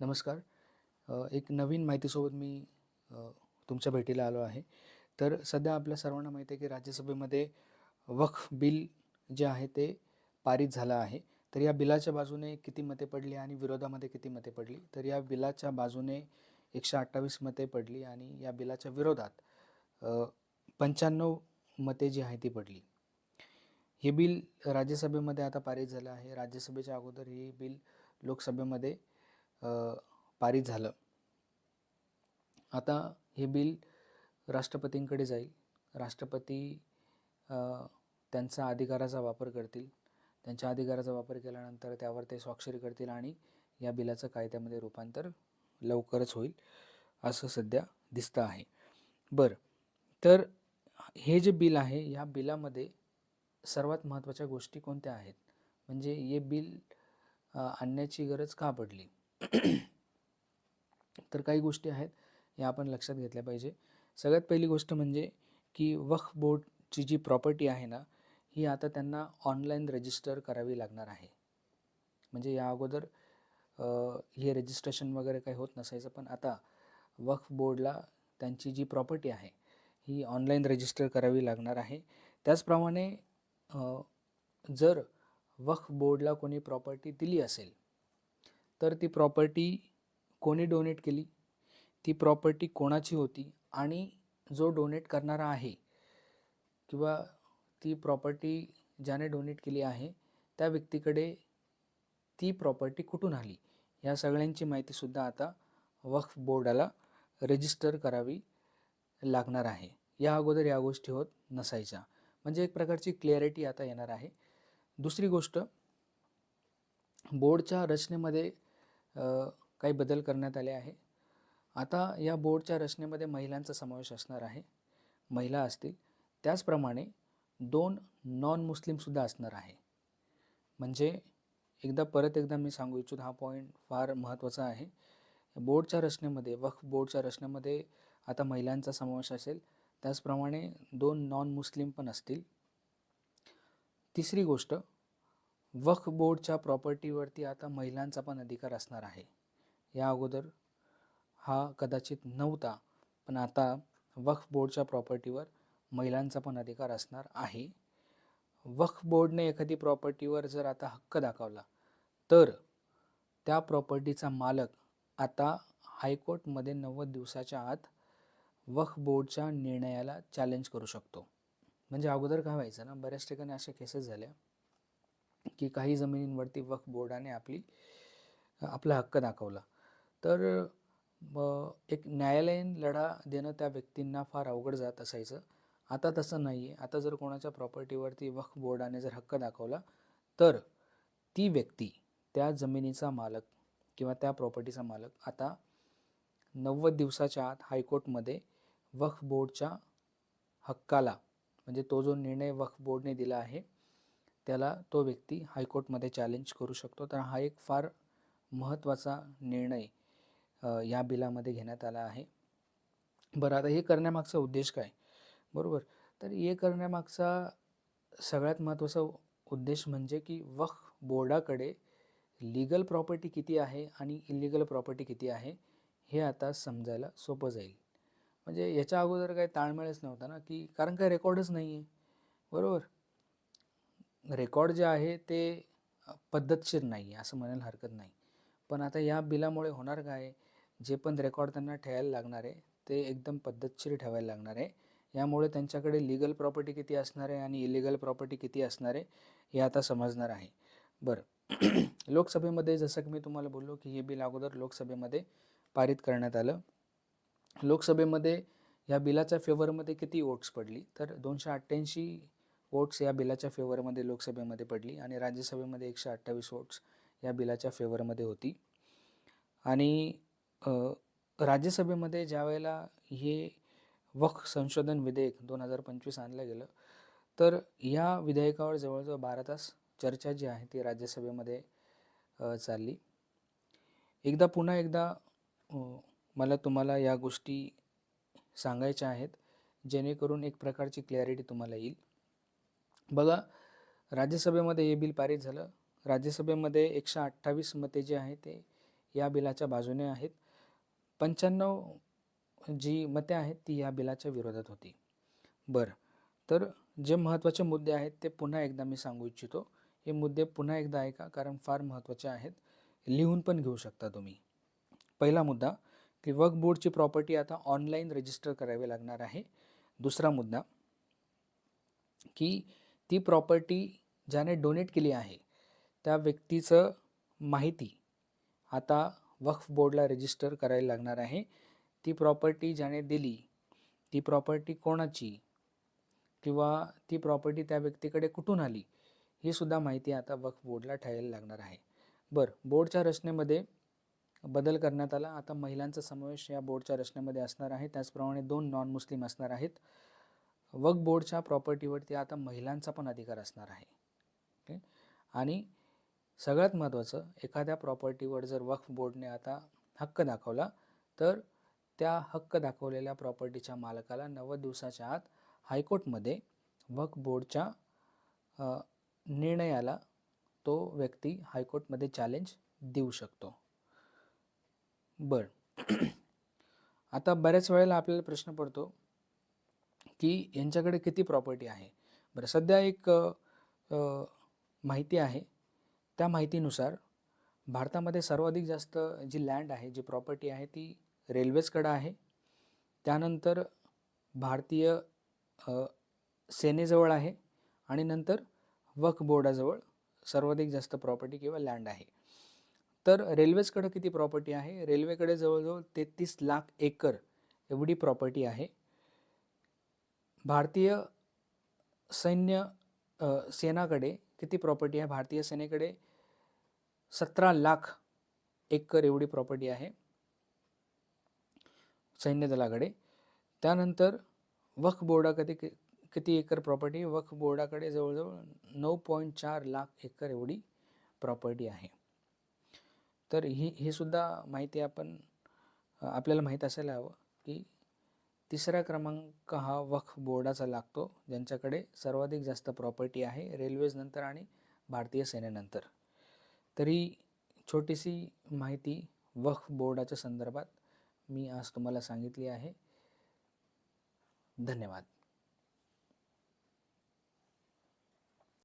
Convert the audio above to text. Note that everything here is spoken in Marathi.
नमस्कार. एक नवीन माहितीसोबत मी तुमच्या भेटीला आलो आहे. तर सध्या आपल्या सर्वांना माहिती आहे की राज्यसभेमध्ये वक्फ बिल जे आहे ते पारित झालं आहे. तर या बिलाच्या बाजूने किती मते पडली आणि विरोधामध्ये किती मते पडली? तर या बिलाच्या बाजूने एकशे अठ्ठावीस मते पडली आणि या बिलाच्या विरोधात पंच्याण्णव मते जी आहे ती पडली. हे बिल राज्यसभेमध्ये आता पारित झालं आहे. राज्यसभेच्या अगोदर हे बिल लोकसभेमध्ये पारित झालं. आता हे बिल राष्ट्रपतींकडे जाईल. राष्ट्रपती त्यांचा अधिकाराचा वापर करतील. त्यांच्या अधिकाराचा वापर केल्यानंतर त्यावर ते स्वाक्षरी करतील आणि या बिलाचं कायद्यामध्ये रूपांतर लवकरच होईल असं सध्या दिसतं आहे. बरं तर हे जे बिल आहे या बिलामध्ये सर्वात महत्त्वाच्या गोष्टी कोणत्या आहेत? म्हणजे हे बिल आणण्याची गरज का पडली? तर काही गोष्टी आहेत या आपण लक्षात घेतल्या पाहिजे. सगळ्यात पहिली गोष्ट म्हणजे की वक्फ बोर्डची जी प्रॉपर्टी आहे ना ही आता त्यांना ऑनलाईन रजिस्टर करावी लागणार आहे. म्हणजे या अगोदर हे रजिस्ट्रेशन वगैरे काही होत नसायचं पण आता वक्फ बोर्डला त्यांची जी प्रॉपर्टी आहे ही ऑनलाईन रजिस्टर करावी लागणार आहे. त्याचप्रमाणे जर वक्फ बोर्डला कोणी प्रॉपर्टी दिली असेल तर ती प्रॉपर्टी कोणी डोनेट केली? ती प्रॉपर्टी कोणाची होती? आणि जो डोनेट करणारा आहे किंवा ती प्रॉपर्टी ज्याने डोनेट केली आहे त्या व्यक्तीकडे ती प्रॉपर्टी कुठून आली? या सगळ्यांची माहितीसुद्धा आता वक्फ बोर्डाला रजिस्टर करावी लागणार आहे. या अगोदर या गोष्टी होत नसायच्या. म्हणजे एक प्रकारची क्लिअरिटी आता येणार आहे. दुसरी गोष्ट बोर्डच्या रचनेमध्ये काही बदल करण्यात आले आहे. आता या बोर्डच्या रचनेमध्ये महिलांचा समावेश असणार आहे. महिला असतील. त्याचप्रमाणे दोन नॉन मुस्लिमसुद्धा असणार आहे. म्हणजे एकदा परत एकदा मी सांगू इच्छितो हा पॉईंट फार महत्त्वाचा आहे. बोर्डच्या रचनेमध्ये वक्फ बोर्डच्या रचनेमध्ये आता महिलांचा समावेश असेल. त्याचप्रमाणे दोन नॉन मुस्लिम पण असतील. तिसरी गोष्ट वक्फ बोर्डच्या प्रॉपर्टीवरती आता महिलांचा पण अधिकार असणार आहे. या अगोदर हा कदाचित नव्हता पण आता वक्फ बोर्डच्या प्रॉपर्टीवर महिलांचा पण अधिकार असणार आहे. वक्फ बोर्डने एखादी प्रॉपर्टीवर जर आता हक्क दाखवला तर त्या प्रॉपर्टीचा मालक आता हायकोर्टमध्ये नव्वद दिवसाच्या आत वक्फ बोर्डच्या निर्णयाला चॅलेंज करू शकतो. म्हणजे अगोदर काय व्हायचं ना बऱ्याच ठिकाणी अशा केसेस झाल्या. की काही जमिनींवरती वक्फ बोर्डाने आपली आपला हक्क दाखवला. तर एक न्यायालयीन लढा देणं त्या व्यक्तींना फार अवघड जात असायचं. आता तसं नाही आहे आता जर कोणाच्या प्रॉपर्टीवरती वक्फ बोर्डाने जर हक्क दाखवला तर ती व्यक्ती त्या जमिनीचा मालक किंवा त्या प्रॉपर्टीचा मालक आता नव्वद दिवसाच्या आत हायकोर्टमध्ये वक्फ बोर्डच्या हक्काला म्हणजे तो जो निर्णय वक्फ बोर्डने दिला आहे त्याला तो व्यक्ती हायकोर्टमध्ये चॅलेंज करू शकतो. तर हा एक फार महत्त्वाचा निर्णय या बिलामध्ये घेण्यात आला आहे. बरं आता हे करण्यामागचा उद्देश काय? बरोबर. तर हे करण्यामागचा सगळ्यात महत्त्वाचा उद्देश म्हणजे की वख बोर्डाकडे लिगल प्रॉपर्टी किती आहे आणि इलिगल प्रॉपर्टी किती आहे हे आता समजायला सोपं जाईल. म्हणजे याच्या अगोदर काही ताळमेळच नव्हता ना की कारण काय रेकॉर्डच नाही आहे बरोबर? रेकॉर्ड जे आहे ते पद्धतशीर नाही आहे असं म्हणायला हरकत नाही. पण आता या बिलामुळे होणार काय? जे पण रेकॉर्ड त्यांना ठेवायला लागणार आहे ते एकदम पद्धतशीर ठेवायला लागणार आहे. यामुळे त्यांच्याकडे लिगल प्रॉपर्टी किती असणार आहे आणि इलिगल प्रॉपर्टी किती असणार आहे हे आता समजणार आहे. बरं. लोकसभेमध्ये जसं की मी तुम्हाला बोललो की हे बिल अगोदर लोकसभेमध्ये पारित करण्यात आलं. लोकसभेमध्ये या बिलाच्या फेवरमध्ये किती वोट्स पडली? तर दोनशे अठ्ठ्याऐंशी वोट्स या बिलाच्या फेवरमध्ये लोकसभेमध्ये पडली आणि राज्यसभेमध्ये एकशे अठ्ठावीस वोट्स या बिलाच्या फेवरमध्ये होती. आणि राज्यसभेमध्ये ज्या वेळेला हे वक्फ संशोधन विधेयक दोन हजार पंचवीस आणलं गेलं तर या विधेयकावर जवळजवळ बारा तास चर्चा जी आहे ती राज्यसभेमध्ये चालली. एकदा पुन्हा एकदा मला तुम्हाला या गोष्टी सांगायच्या आहेत जेणेकरून एक प्रकारची क्लॅरिटी तुम्हाला येईल. बघा राज्यसभेमध्ये हे बिल पारित झालं. राज्यसभेमध्ये एकशे अठ्ठावीस मते जे आहे ते या बिलाच्या बाजूने आहेत. पंच्याण्णव जी मते आहेत ती या बिलाच्या विरोधात होती. बरं तर जे महत्त्वाचे मुद्दे आहेत ते पुन्हा एकदा मी सांगू इच्छितो. हे मुद्दे पुन्हा एकदा ऐका कारण फार महत्त्वाचे आहेत. लिहून पण घेऊ शकता तुम्ही. पहिला मुद्दा की वक्फ बोर्डची प्रॉपर्टी आता ऑनलाईन रजिस्टर करावी लागणार आहे. दुसरा मुद्दा की ती प्रॉपर्टी ज्याने डोनेट केली आहे त्या व्यक्तीचं माहिती आता वक्फ बोर्डला रजिस्टर करायला लागणार आहे. ती प्रॉपर्टी ज्याने दिली ती प्रॉपर्टी कोणाची किंवा ती प्रॉपर्टी त्या व्यक्तीकडे कुठून आली ही सुद्धा माहिती आता वक्फ बोर्डला ठेवायला लागणार आहे. बरं बोर्डच्या रचनेमध्ये बदल करण्यात आला. आता महिलांचा समावेश या बोर्डच्या रचनेमध्ये असणार आहे. त्याचप्रमाणे दोन नॉन मुस्लिम असणार आहेत. वकबोर्डच्या बोर्डच्या प्रॉपर्टीवरती आता महिलांचा पण अधिकार असणार आहे. ओके? आणि सगळ्यात महत्त्वाचं एखाद्या प्रॉपर्टीवर जर वक्फ बोर्डने आता हक्क दाखवला तर त्या हक्क दाखवलेल्या प्रॉपर्टीच्या मालकाला नव्वद दिवसाच्या आत हायकोर्टमध्ये वक्फ बोर्डच्या निर्णयाला तो व्यक्ती हायकोर्टमध्ये चॅलेंज देऊ शकतो. बरं. आता बऱ्याच वेळेला आपल्याला प्रश्न पडतो की यांच्याकडे किती प्रॉपर्टी आहे? बरं सध्या एक माहिती आहे. त्या माहितीनुसार भारतामध्ये सर्वाधिक जास्त जी लँड आहे जी प्रॉपर्टी आहे ती रेल्वेजकडं आहे. त्यानंतर भारतीय सेनेजवळ आहे आणि नंतर वक्फ बोर्डाजवळ सर्वाधिक जास्त प्रॉपर्टी किंवा लँड आहे. तर रेल्वेजकडं किती प्रॉपर्टी आहे? रेल्वेकडे जवळजवळ तेहतीस लाख एकर एवढी प्रॉपर्टी आहे. भारतीय सैन्य सेनाकडे किती प्रॉपर्टी आहे? भारतीय सेनेकडे सतरा लाख एकर एवढी प्रॉपर्टी आहे सैन्य दलाकडे. त्यानंतर वक्फ बोर्डाकडे कि- किती एकर प्रॉपर्टी वक्फ बोर्डाकडे जवळजवळ नऊ पॉईंट चार लाख एकर एवढी प्रॉपर्टी आहे. तर ही ही सुद्धा माहिती आपण आपल्याला माहीत असायला हवं की तिसरा क्रमांक हा वक्फ बोर्डाचा लागतो ज्यांच्याकडे सर्वाधिक जास्त प्रॉपर्टी आहे रेल्वेज नंतर आणि भारतीय सेनेनंतर तरी छोटीशी माहिती वक्फ बोर्डाच्या संदर्भात मी आज तुम्हाला सांगितली आहे. धन्यवाद.